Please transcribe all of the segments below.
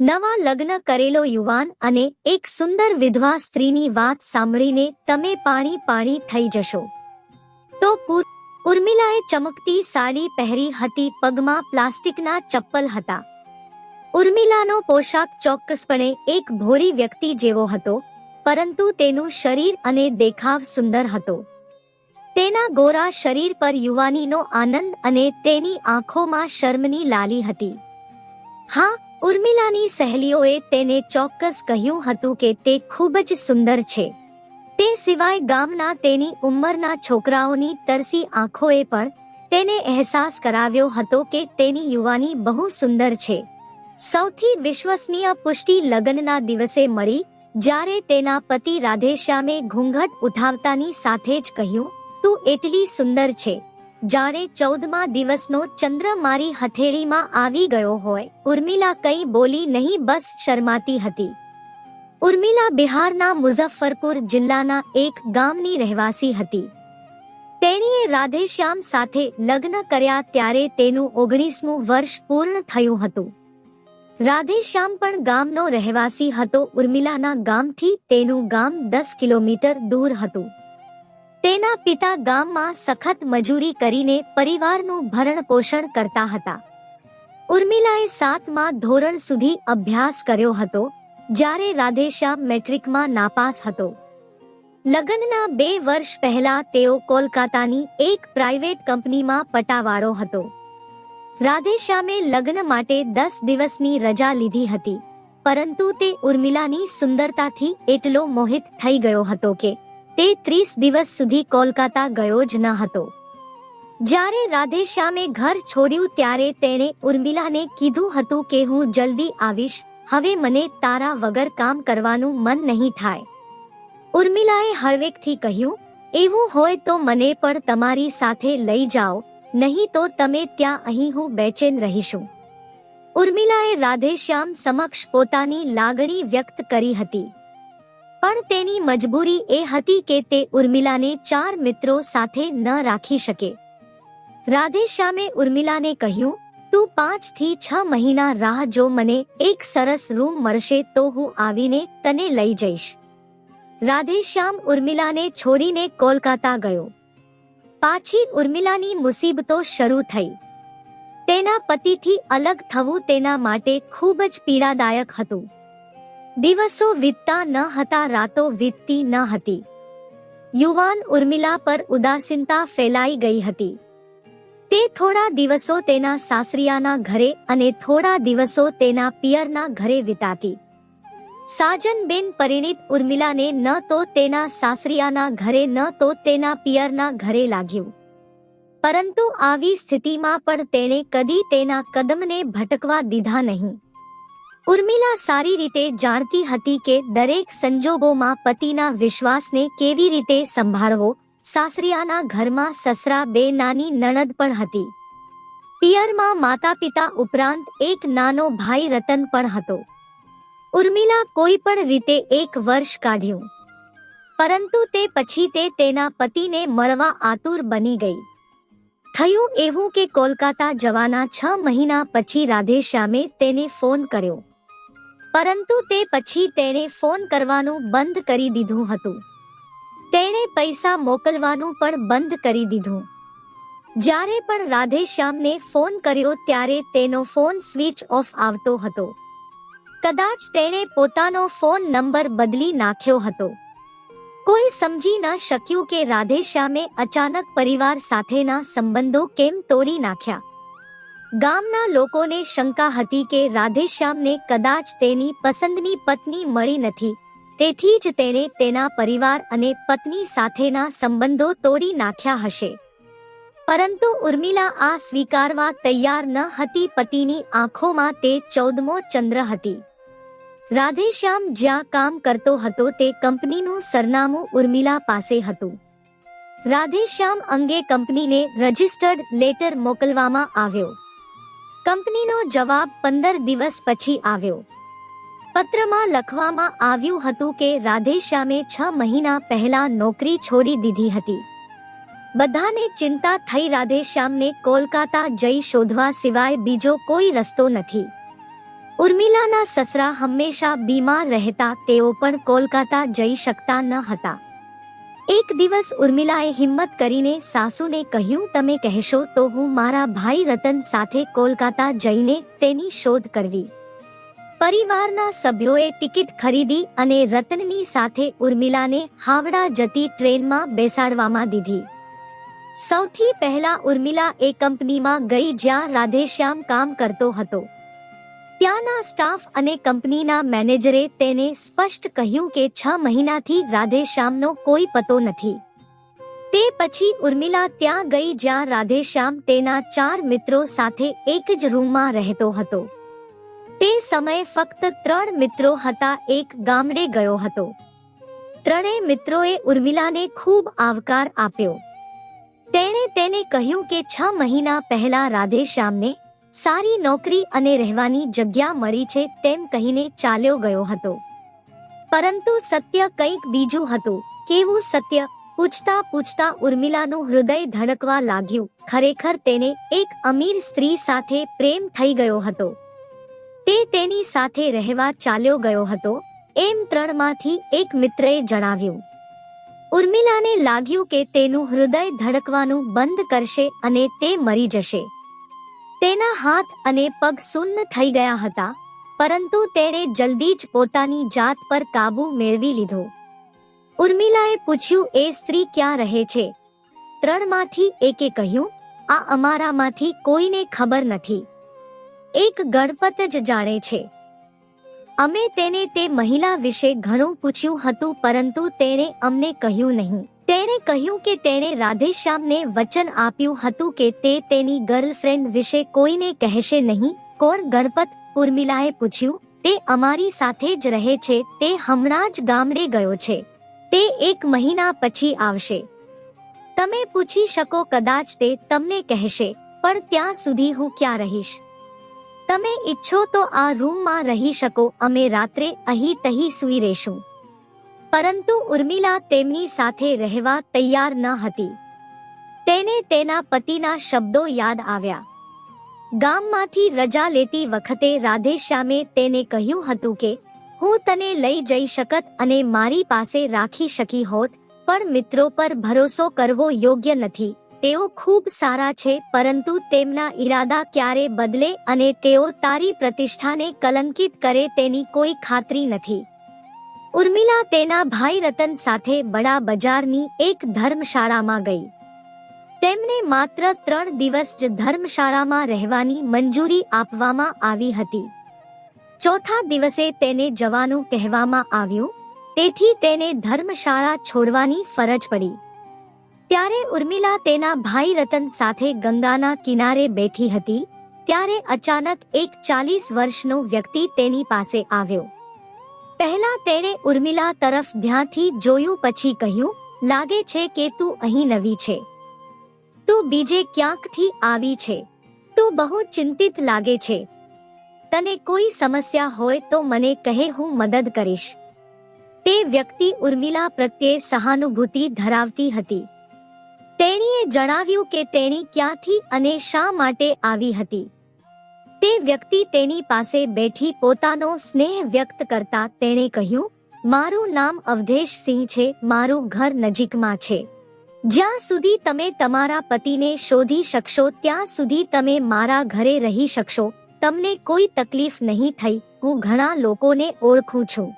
નવા લગ્ન કરેલો યુવાન અને એક સુંદર વિધવા સ્ત્રીની વાત સાંભળીને તમે પાણી પાણી થઈ જશો. તો ઉર્મિલાએ ચમકતી સાડી પહેરી હતી, પગમાં પ્લાસ્ટિકના ચપ્પલ હતા. ઉર્મિલાનો પોશાક ચોક્કસપણે એક ભોળી વ્યક્તિ જેવો હતો, પરંતુ તેનું શરીર અને દેખાવ સુંદર હતો. તેના ગોરા શરીર પર યુવાનીનો આનંદ અને તેની આંખોમાં શર્મની લાલી હતી. હા ઉર્મિલાની સહેલીઓએ તેને ચોક્કસ કહ્યું હતું કે તે ખૂબ જ સુંદર છે. તે સિવાય ગામના તેની ઉંમરના છોકરાઓની તરસી આંખોએ પણ તેને અહેસાસ કરાવ્યો હતો કે તેની યુવાની બહુ સુંદર છે. સૌથી વિશ્વસનીય પુષ્ટિ લગ્નના દિવસે મળી, જ્યારે તેના પતિ રાધેશ્યામે ઘૂંઘટ ઉઠાવતાની સાથે જ કહ્યું, તું એટલી સુંદર છે. જાણે ચૌદમા દિવસનો ચંદ્ર મારી હથેળીમાં આવી ગયો હોય. ઉર્મિલા કંઈ બોલી નહીં, બસ શરમાતી હતી. ઉર્મિલા બિહારના મુઝફ્ફરપુર જિલ્લાના એક ગામની રહેવાસી હતી. તેણીએ રાધેશ્યામ સાથે લગ્ન કર્યા ત્યારે તેનું ઓગણીસમું વર્ષ પૂર્ણ થયું હતું. રાધેશ્યામ પણ ગામનો રહેવાસી હતો. ઉર્મિલાના ગામથી તેનું ગામ દસ કિલોમીટર દૂર હતું. તેના પિતા ગામમાં સખત મજૂરી કરીને પરિવારનું ભરણ પોષણ કરતા હતા. ઉર્મિલાએ સાતમા ધોરણ સુધી અભ્યાસ કર્યો હતો, જ્યારે રાધેશ્યામ મેટ્રિકમાં નાપાસ હતો. લગ્નના બે વર્ષ પહેલા તેઓ કોલકાતાની એક પ્રાઇવેટ કંપનીમાં પટાવાળો હતો. રાધેશ્યામે લગ્ન માટે દસ દિવસની રજા લીધી હતી, પરંતુ તે ઉર્મિલાની સુંદરતાથી એટલો મોહિત થઈ ગયો હતો કે તે ત્રીસ દિવસ સુધી કોલકાતા ગયો જ ન હતો. જ્યારે રાધેશ્યામે ઘર છોડ્યું ત્યારે તેણે ઉર્મિલાને કીધું હતું કે હું જલ્દી આવીશ, હવે મને તારા વગર કામ કરવાનું મન નહીં થાય. ઉર્મિલાએ હળવેકથી કહ્યું, એવું હોય તો મને પણ તમારી સાથે લઈ જાઓ, નહીં તો તમે ત્યાં અહીં હું બેચેન રહીશું. ઉર્મિલાએ રાધેશ્યામ સમક્ષ પોતાની લાગણી વ્યક્ત કરી હતી. પણ તેની મજબૂરી એ હતી કે તે ઉર્મિલાને ચાર મિત્રો સાથે ન રાખી શકે. રાધેશ્યામે ઉર્મિલાને કહ્યું, તું પાંચથી છ મહિના રાહ જો મને એક સરસ રૂમ મળશે તો હું આવીને તને લઈ જઈશ. રાધેશ્યામ ઉર્મિલાને છોડીને કોલકાતા ગયો. પાછી ઉર્મિલાની મુસીબતો શરૂ થઈ. તેના પતિથી અલગ થવું તેના માટે ખૂબ જ પીડાદાયક હતું. દિવસો વીતતા ન હતા, રાતો વીતતી ન હતી. યુવાન ઉર્મિલા પર ઉદાસીનતા ફેલાઈ ગઈ હતી. તે થોડા દિવસો તેના સાસરિયાના ઘરે અને થોડા દિવસો તેના પિયરના ઘરે વિતાતી. સાજનબેન પરિણીત ઉર્મિલાને ન તો તેના સાસરિયાના ઘરે, ન તો તેના પિયરના ઘરે લાગ્યું. પરંતુ આવી સ્થિતિમાં પણ તેણે કદી તેના કદમને ભટકવા દીધા નહીં. ઉર્મિલા સારી રીતે જાણતી હતી કે દરેક સંજોગોમાં પતિના વિશ્વાસને કેવી રીતે સંભાળવો, સાસરિયાના ઘરમાં સસરા બે નાની નણદ પણ હતી. પિયરમાં માતા પિતા ઉપરાંત એક નાનો ભાઈ રતન પણ હતો. ઉર્મિલા કોઈ પણ રીતે એક વર્ષ કાઢ્યું. પરંતુ તે પછી તે તેના પતિને મળવા આતુર બની ગઈ. થયું એવું કે કોલકાતા જવાના છ મહિના પછી રાધેશ્યામે તેને ફોન કર્યો. પરંતુ તે પછી તેણે ફોન કરવાનું બંધ કરી દીધું હતું. તેણે પૈસા મોકલવાનું પણ બંધ કરી દીધું. જ્યારે પણ રાધેશ્યામને ફોન કર્યો ત્યારે તેનો ફોન સ્વિચ ઓફ આવતો હતો. કદાચ તેણે પોતાનો ફોન નંબર બદલી નાખ્યો હતો. કોઈ સમજી ન શક્યું કે રાધેશ્યામે અચાનક પરિવાર સાથેના સંબંધો કેમ તોડી નાખ્યા. ગામના લોકોને શંકા હતી કે રાધેશ્યામને કદાચ તેની પસંદની પત્ની મળી નથી. તેથી જ તેણે તેના પરિવાર અને પત્ની સાથેના સંબંધો તોડી નાખ્યા હશે. પરંતુ ઉર્મિલા આ સ્વીકારવા તૈયાર ન હતી, પતિની આંખોમાં તે ચૌદમો ચંદ્ર હતી. રાધેશ્યામ જ્યાં કામ કરતો હતો તે કંપનીનું સરનામું ઉર્મિલા પાસે હતું. રાધેશ્યામ અંગે કંપનીને રજિસ્ટર્ડ લેટર મોકલવામાં આવ્યો. કંપનીનો જવાબ પંદર દિવસ પછી આવ્યો. પત્રમાં લખવામાં આવ્યું હતું કે રાધેશ્યામે છ મહિના પહેલા નોકરી છોડી દીધી હતી. બધાને ચિંતા થઈ રાધેશ્યામને કોલકાતા જઈ શોધવા સિવાય બીજો કોઈ રસ્તો નથી. ઉર્મિલાના સસરા હંમેશા બીમાર રહેતા તેઓ પણ કોલકાતા જઈ શકતા ન હતા. એક દિવસ ઉર્મિલાએ હિંમત કરીને સાસુને કહ્યું, તમે કહેશો તો હું મારા ભાઈ રતન સાથે કોલકાતા જઈને તેની શોધ કરવી. પરિવારના સભ્યોએ ટિકિટ ખરીદી અને રતનની સાથે ઉર્મિલાને હાવડા જતી ટ્રેનમાં બેસાડવામાં દીધી. સૌથી પહેલા ઉર્મિલા એ કંપનીમાં ગઈ જ્યાં રાધેશ્યામ કામ કરતો હતો. ત્યાંના સ્ટાફ અને કંપનીના મેનેજરે તેને સ્પષ્ટ કહ્યું કે છ મહિનાથી રાધેશ્યામનો કોઈ પતો નથી. તે પછી ઉર્મિલા ત્યાં ગઈ જ્યાં રાધેશ્યામ તેના ચાર મિત્રો સાથે એક જ રૂમમાં રહેતો હતો. તે સમયે ફક્ત ત્રણ મિત્રો હતા, એક ગામડે ગયો હતો. ત્રણેય મિત્રોએ ઉર્મિલાને ખૂબ આવકાર આપ્યો. તેણે તેને કહ્યું કે છ મહિના પહેલા રાધેશ્યામને સારી નોકરી અને રહેવાની જગ્યા મળી છે તેમ કહીને ચાલ્યો ગયો હતો. પરંતુ સત્ય કંઈક બીજું હતું. કેવું સત્ય? પૂછતા પૂછતા ઉર્મિલાનું હૃદય ધડકવા લાગ્યું. ખરેખર તેને એક અમીર સ્ત્રી સાથે પ્રેમ થઈ ગયો હતો. તે તેની સાથે રહેવા ચાલ્યો ગયો હતો. એમ ત્રણમાંથી એક મિત્રએ જણાવ્યું. ઉર્મિલાને લાગ્યું કે તેનું હૃદય ધડકવાનું બંધ કરશે અને તે મરી જશે. તેના હાથ અને પગ સુન્ન થઈ ગયા હતા, પરંતુ તેણે જલ્દી જ પોતાની જાત પર કાબુ મેળવી લીધો. ઉર્મિલાએ પૂછ્યું, એ સ્ત્રી ક્યાં રહે છે? ત્રણમાંથી એકે કહ્યું, આ અમારામાંથી કોઈને ખબર નથી. એક ગણપત જ જાણે છે. અમે તેને તે મહિલા વિશે ઘણું પૂછ્યું હતું, પરંતુ તેણે અમને કહ્યું નહીં. તેણે કહ્યું કે તેણે રાધેશ્યામને વચન આપ્યું હતું કે તે તેની ગર્લફ્રેન્ડ વિશે કોઈને કહેશે નહીં. કોણ ગણપત? ઉર્મિલાએ પૂછ્યું. તે અમારી સાથે જ રહે છે. તે હમણાં જ ગામડે ગયો છે. તે એક મહિના પછી આવશે. તમે પૂછી શકો કદાચ તે તમને કહેશે, પણ ત્યાં સુધી હું ક્યાં રહીશ? તમે ઈચ્છો તો આ રૂમમાં રહી શકો. અમે રાત્રે અહીં તહી સૂઈ રહેશું. પરંતુ ઉર્મિલા તેમની સાથે રહેવા તૈયાર ન હતી. તેને તેના પતિના શબ્દો યાદ આવ્યા. ગામમાંથી રજા લેતી વખતે રાધેશ્યામે તેને કહ્યું હતું કે, હું તને લઈ જઈ શકત અને મારી પાસે રાખી શકી હોત, પણ મિત્રો પર ભરોસો કરવો યોગ્ય નથી. તેઓ ખૂબ સારા છે, પરંતુ તેમના ઈરાદા ક્યારે બદલે અને તેઓ તારી પ્રતિષ્ઠાને કલંકિત કરે તેની કોઈ ખાતરી નથી. ઉર્મિલા તેના ભાઈ રતન સાથે બડા બજારની એક ધર્મશાળામાં ગઈ. તેમને માત્ર ત્રણ દિવસ જ ધર્મશાળામાં રહેવાની મંજૂરી આપવામાં આવી હતી. ચોથા દિવસે તેને જવાનું કહેવામાં આવ્યું, તેથી તેને ધર્મશાળા છોડવાની ફરજ પડી. ત્યારે ઉર્મિલા તેના ભાઈ રતન સાથે ગંગાના કિનારે બેઠી હતી, ત્યારે અચાનક એક ચાલીસ વર્ષનો વ્યક્તિ તેની પાસે આવ્યો. પહેલા તેણે ઉર્મિલા તરફ ધ્યાનથી જોયું પછી કહ્યું, લાગે છે કે તું અહીં નવી છે. તું બીજે ક્યાંકથી આવી છે? તું બહુ ચિંતિત લાગે છે. તને કોઈ સમસ્યા હોય તો મને કહે, હું મદદ કરીશ. તે વ્યક્તિ ઉર્મિલા પ્રત્યે સહાનુભૂતિ ધરાવતી હતી. તેણીએ જણાવ્યું કે તેણી ક્યાંથી અને શા માટે આવી હતી. તે વ્યક્તિ તેની પાસે બેઠી પોતાનો સ્નેહ વ્યક્ત કરતા તેણે કહ્યું, મારું નામ અવધેશ સિંહ છે, મારું ઘર નજીકમાં છે. જ્યાં સુધી તમે તમારા પતિને શોધી શકશો, ત્યાં સુધી તમે મારા ઘરે રહી શકશો. તમને કોઈ તકલીફ નહીં થઈ, હું ઘણા લોકોને ઓળખું છું.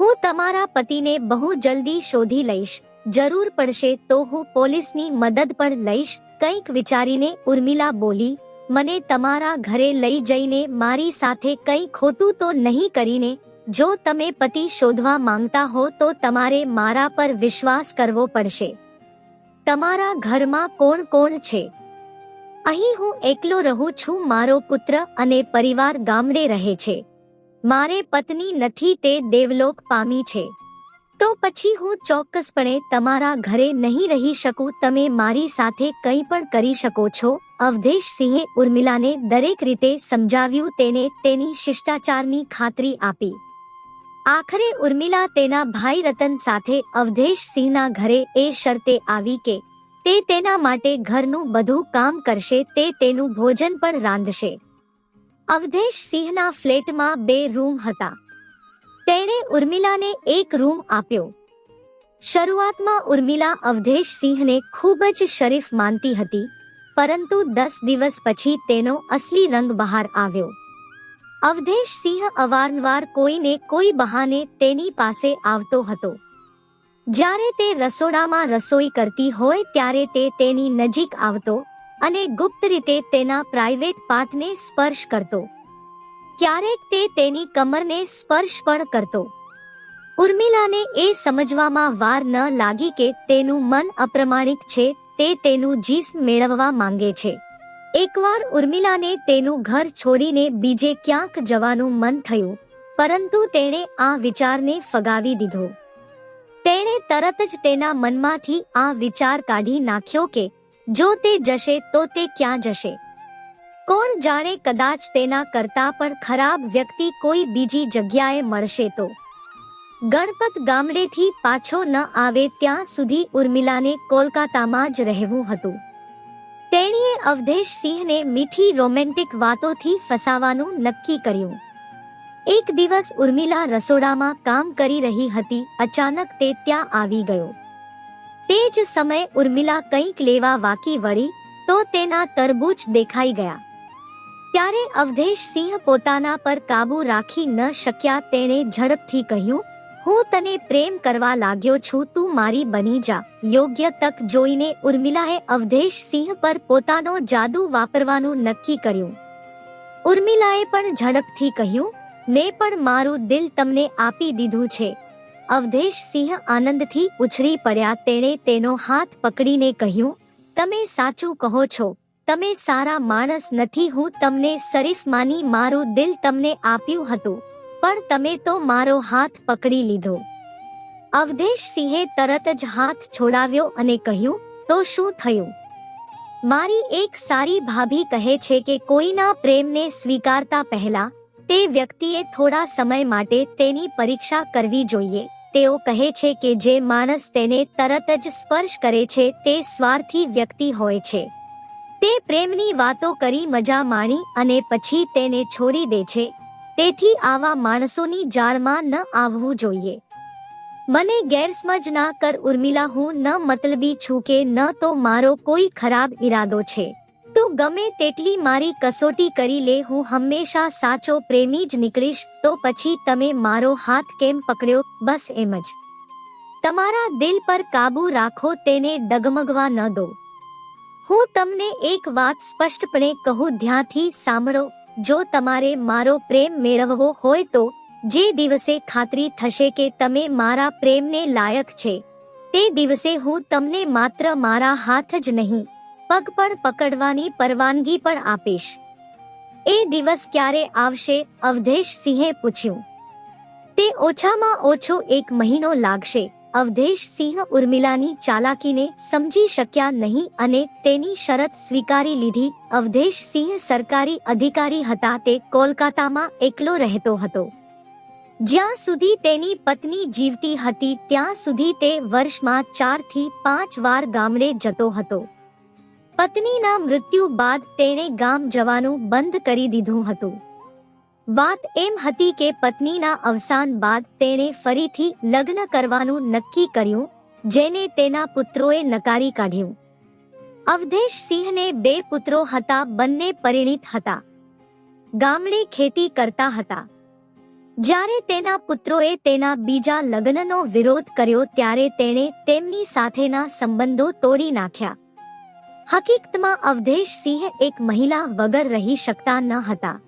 હું તમારા પતિને બહુ જલ્દી શોધી લઈશ. જરૂર પડશે તો હું પોલીસની મદદ પણ લઈશ, કંઈક વિચારીને ઉર્મિલા બોલી મને તમારા ઘરે લઈ જઈને મારી સાથે કંઈ ખોટું તો નહીં કરીને, જો તમે પતિ શોધવા માંગતા હો તો તમારે મારા પર વિશ્વાસ કરવો પડશે. તમારા ઘરમાં કોણ કોણ છે? અહીં હું એકલો રહું છું, મારો પુત્ર અને પરિવાર ગામડે રહે છે. મારે પત્ની નથી તે દેવલોક પામી છે. તો પછી હું ચોક્કસપણે તમારા ઘરે નહીં રહી શકું, તમે મારી સાથે કંઈ પણ કરી શકો છો. અવધેશ સિંહે ઉર્મિલાને દરેક રીતે સમજાવ્યું તેને તેની શિષ્ટાચારની ખાતરી આપી. આખરે ઉર્મિલા તેના ભાઈ રતન સાથે અવધેશ સિંહના ઘરે એ શરતે આવી કે તે તેના માટે ઘરનું બધું કામ કરશે, તે તેનું ભોજન પણ રાંધશે. અવધેશ સિંહના ફ્લેટમાં બે રૂમ હતા. તેણે ઉર્મિલાને એક રૂમ આપ્યો. શરૂઆતમાં ઉર્મિલા અવધેશ સિંહને ખૂબ જ શરીફ માનતી હતી, પરંતુ દસ દિવસ પછી તેનો અસલી રંગ બહાર આવ્યો. અવધેશ સિંહ અવારનવાર કોઈને કોઈ બહાને તેની પાસે આવતો હતો. જ્યારે તે રસોડામાં રસોઈ કરતી હોય ત્યારે તે તેની નજીક આવતો અને ગુપ્ત રીતે તેના પ્રાઇવેટ પાર્ટને સ્પર્શ કરતો. ક્યારેક તે તેની કમરને સ્પર્શ પણ કરતો. ઉર્મિલાને એ સમજવામાં વાર ન લાગી કે તેનું મન અપ્રમાણિક છે, તે તેનું જીસ મેળવવા માંગે છે. એકવાર ઉર્મિલાને તેનું ઘર છોડીને બીજે ક્યાંક જવાનું મન થયું, પરંતુ તેણે આ વિચારને ફગાવી દીધો. તેણે તરત જ તેના મનમાંથી આ વિચાર કાઢી નાખ્યો કે, જો તે જશે તો તે ક્યાં જશે? કોણ જાણે કદાચ તેના કરતા પણ ખરાબ વ્યક્તિ કોઈ બીજી જગ્યાએ મળશે તો? ગણપત ગામડેથી પાછો ન આવે ત્યાં સુધી ઉર્મિલાને કોલકાતામાં જ રહેવું હતું. તેણીએ અવધેશ સિંહને મીઠી રોમેન્ટિક વાતોથી ફસાવાનું નક્કી કર્યું. એક દિવસ ઉર્મિલા રસોડામાં કામ કરી રહી હતી, અચાનક તે ત્યાં આવી ગયો. તે જ સમયે ઉર્મિલા કંઈક લેવા વાકી વળી, તો તેના તરબૂચ દેખાઈ ગયા. ત્યારે અવધેશ સિંહ પોતાના પર કાબુ રાખી ન શક્યા તેણે ઝડપથી કહ્યું, હું તને પ્રેમ કરવા લાગ્યો છું, તું મારી બની જા. યોગ્ય તક જોઈને ઉર્મિલાએ અવધેશ સિંહ પર પોતાનો જાદુ વાપરવાનું નક્કી કર્યું. ઉર્મિલાએ પણ ઝડપથી કહ્યું, મેં પણ મારું દિલ તમને આપી દીધું છે. અવધેશ સિંહ આનંદથી ઉછળી પડ્યા, તેણે તેનો હાથ પકડીને કહ્યું, તમે સાચું કહો છો તમે સારા માણસ નથી હું તમને શરીફ માની મારું દિલ તમને આપ્યું હતું, પણ તમે તો મારો હાથ પકડી લીધો. અવધેશ સિંહે તરત જ હાથ છોડાવ્યો અને કહ્યું, તો શું થયું? મારી એક સારી ભાભી કહે છે કે કોઈના પ્રેમને સ્વીકારતા પહેલા, તે વ્યક્તિએ થોડા સમય માટે તેની પરીક્ષા કરવી જોઈએ. તેઓ કહે છે કે જે માણસ તેને તરત જ સ્પર્શ કરે છે તે સ્વાર્થી વ્યક્તિ હોય છે. તે પ્રેમની વાતો કરી મજા માણી અને પછી તેને છોડી દે છે. તેથી આવા માણસોની જાળમાં ન આવવું જોઈએ. મને ગેરસમજ ના કર ઉર્મિલા, હું ન મતલબી છું કે ન તો મારો કોઈ ખરાબ ઈરાદો છે. તું ગમે તેટલી મારી કસોટી કરી લે, હું હંમેશા સાચો પ્રેમી જ નીકળીશ, તો પછી તમે મારો હાથ કેમ પકડ્યો, બસ એમ જ. તમારા દિલ પર કાબુ રાખો, તેને ડગમગવા ન દો. હું તમને એક વાત સ્પષ્ટપણે કહું, ધ્યાનથી સાંભળો. જો તમારે મારો પ્રેમ મેળવવો હોય તો, જે દિવસે ખાતરી થશે કે તમે મારા પ્રેમને લાયક છે, તે દિવસે હું તમને માત્ર મારા હાથ જ નહીં, પગ પણ પકડવાની પરવાનગી પણ આપીશ. એ દિવસ ક્યારે આવશે, અવધેશ સિંહે પૂછ્યું. તે ઓછામાં ઓછો એક મહિનો લાગશે. અવધેશ સિંહ ઉર્મિલાની ચાલાકીને સમજી શક્યા નહીં અને તેની શરત સ્વીકારી લીધી. અવધેશ સિંહ સરકારી અધિકારી હતા તે કોલકાતામાં એકલો રહેતો હતો. જ્યાં સુધી તેની પત્ની જીવતી હતી ત્યાં સુધી તે વર્ષમાં ચારથી પાંચ વાર ગામડે જતો હતો. પત્નીના મૃત્યુ બાદ તેણે ગામ જવાનું બંધ કરી દીધું હતું. વાત એમ હતી કે પત્નીના અવસાન બાદ તેણે ફરીથી લગ્ન કરવાનું નક્કી કર્યું, જેને તેના પુત્રોએ નકારી કાઢ્યું. અવધેશ સિંહને બે પુત્રો હતા, બંને પરિણીત હતા. ગામડે ખેતી કરતા હતા. જ્યારે તેના પુત્રોએ તેના બીજા લગ્નનો વિરોધ કર્યો, ત્યારે તેણે તેમની સાથેના સંબંધો તોડી નાખ્યા. હકીકતમાં અવધેશ સિંહ એક મહિલા વગર રહી શકતા ન હતા.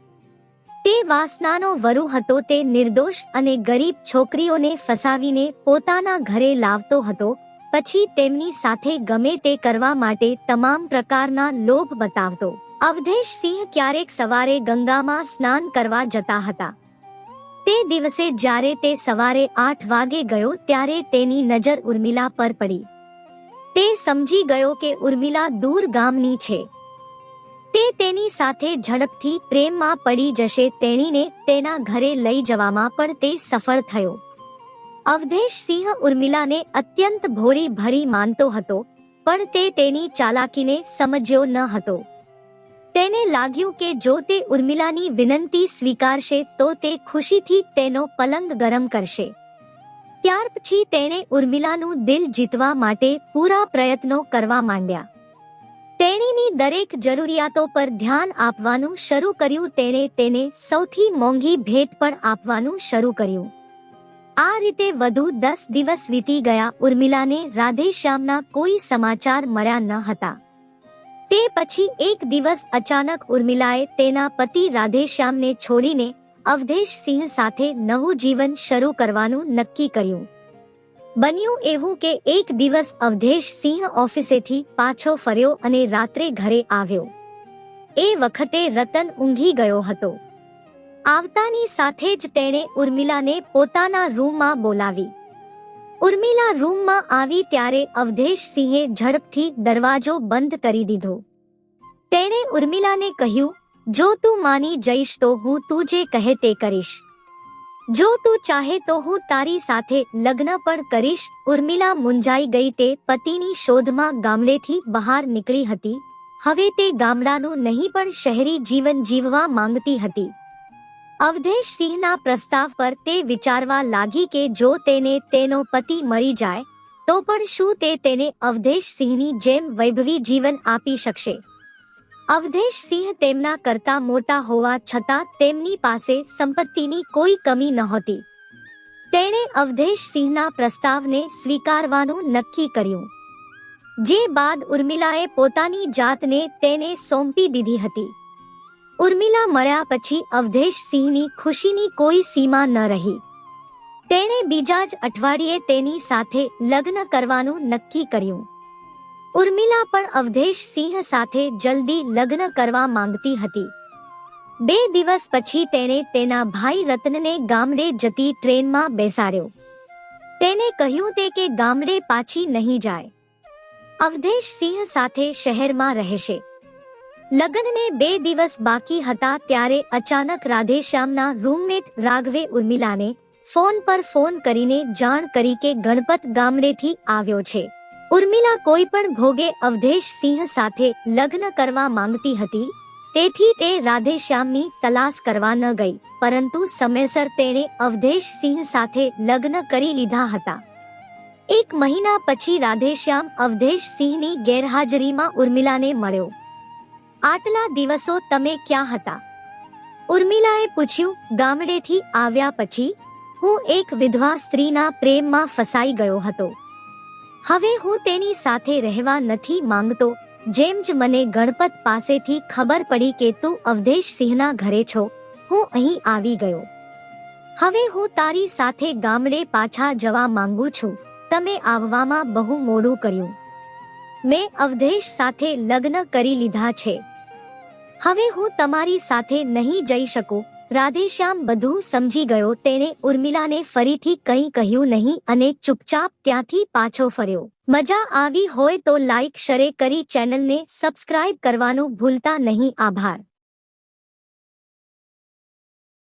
તે વાસનાનો વરુ હતો તે નિર્દોષ અને ગરીબ છોકરીઓને ફસાવીને પોતાના ઘરે લાવતો હતો, પછી તેમની સાથે ગમે તે કરવા માટે તમામ પ્રકારના લોભ બતાવતો. અવધેશ સિંહ ક્યારેક સવારે ગંગામાં સ્નાન કરવા જતા હતા. તે દિવસે જ્યારે તે સવારે આઠ વાગે ગયો ત્યારે તેની નજર ઉર્મિલા પર પડી. તે સમજી ગયો કે ઉર્મિલા દૂર ગામની છે. તે તેની સાથે ઝડપથી પ્રેમમાં પડી જશે તેણીને તેના ઘરે લઈ જવામાં પણ તે સફળ થયો. અવધેશ સિંહ ઉર્મિલાને અત્યંત ભોળી ભરી માનતો હતો, પણ તે તેની ચાલાકીને સમજ્યો ન હતો. તેને લાગ્યું કે જો તે ઉર્મિલાની વિનંતી સ્વીકારશે તો તે ખુશીથી તેનો પલંગ ગરમ કરશે. ત્યાર પછી તેણે ઉર્મિલાનું દિલ જીતવા માટે પૂરા પ્રયત્નો કરવા માંડ્યા. તેણીની દરેક જરૂરિયાતો પર ધ્યાન આપવાનું શરૂ કર્યું, તેણે તેને સૌથી મોંઘી ભેટ પણ આપવાનું શરૂ કર્યું. આ રીતે વધુ દસ દિવસ વીતી ગયા, ઉર્મિલાને રાધેશ્યામના કોઈ સમાચાર મળ્યા ન હતા. તે પછી એક દિવસ અચાનક ઉર્મિલાએ તેના પતિ રાધેશ્યામને છોડીને અવધેશ સિંહ સાથે નવું જીવન શરૂ કરવાનું નક્કી કર્યું. બન્યું એવું કે એક દિવસ અવધેશ સિંહ ઓફિસેથી પાછો ફર્યો અને રાત્રે ઘરે આવ્યો. એ વખતે રતન ઊંઘી ગયો હતો. આવતાની સાથે જ તેણે ઉર્મિલાને પોતાના રૂમમાં બોલાવી. ઉર્મિલા રૂમમાં આવી ત્યારે અવધેશ સિંહે ઝડપથી દરવાજો બંધ કરી દીધો. તેણે ઉર્મિલાને કહ્યું, જો તું માની જઈશ તો હું તું જે કહે તે કરીશ. જો તું ચાહે તો હું તારી સાથે લગ્ન પણ કરીશ. ઉર્મિલા મુંજાઈ ગઈ તે પતિની શોધમાં ગામડેથી બહાર નીકળી હતી. હવે તે ગામડાનું નહીં પણ શહેરી જીવન જીવવા માંગતી હતી. અવધેશ સિંહના પ્રસ્તાવ પર તે વિચારવા લાગી કે જો તેને તેનો પતિ મળી જાય, તો પણ શું તે તેને અવધેશ સિંહની જેમ વૈભવી જીવન આપી શકશે? અવધેશ સિંહ તેમના કરતા મોટા હોવા છતાં તેમની પાસે સંપત્તિની કોઈ કમી નહોતી. તેણે અવધેશ સિંહના પ્રસ્તાવને સ્વીકારવાનું નક્કી કર્યું. જે બાદ ઉર્મિલાએ પોતાની જાતને તેને સોંપી દીધી હતી. ઉર્મિલા મળ્યા પછી અવધેશ સિંહની ખુશીની કોઈ સીમા ન રહી. તેણે બીજા જ અઠવાડિયે તેની સાથે લગ્ન કરવાનું નક્કી કર્યું. ઉર્મિલા પણ અવધેશ સિંહ સાથે જલ્દી લગ્ન કરવા માંગતી હતી. બે દિવસ પછી તેણે તેના ભાઈ રત્નને ગામડે જતી ટ્રેનમાં બેસાડ્યો. તેને કહ્યું તે કે ગામડે પાછી નહીં જાય. અવધેશ સિંહ સાથે શહેરમાં રહેશે. લગ્નને બે દિવસ બાકી હતા ત્યારે અચાનક રાધેશ્યામના રૂમમેટ રાઘવે ઉર્મિલાને ફોન પર ફોન કરીને જાણ કરી કે ગણપત ગામડેથી આવ્યો છે. ઉર્મિલા કોઈ પણ ભોગે અવધેશ સિંહ સાથે લગ્ન કરવા માંગતી હતી, તેથી તે રાધેશ્યામની તલાશ કરવા ન ગઈ, પરંતુ સમયસર તેણે અવધેશ સિંહ સાથે લગ્ન કરી લીધા હતા. એક મહિના પછી રાધેશ્યામ અવધેશ સિંહની ગેરહાજરીમાં ઉર્મિલાને મળ્યો. આટલા દિવસો તમે ક્યાં હતા? ઉર્મિલાએ પૂછ્યું. ગામડેથી આવ્યા પછી હું એક વિધવા સ્ત્રીના પ્રેમમાં ફસાઈ ગયો હતો. હવે હું તેની સાથે રહેવા નથી માંગતો. જેમ જ મને ગણપત પાસેથી ખબર પડી કે તું અવધેશ સિંહના ઘરે છો, હું અહીં આવી ગયો. હવે હું તારી સાથે ગામડે પાછા જવા માંગુ છું. તમે આવવામાં બહુ મોડું કર્યું. મેં અવધેશ સાથે લગ્ન કરી લીધા છે. હવે હું તમારી સાથે નહીં જઈ શકું. રાધેશ્યામ બધું સમજી ગયો. તેણે ઉર્મિલાને ફરીથી કંઈ કહ્યું નહીં અને ચૂપચાપ ત્યાંથી પાછો ફર્યો. મજા આવી હોય તો લાઈક શરે કરી ચેનલને સબસ્ક્રાઇબ કરવાનું ભૂલતા નહીં. આભાર.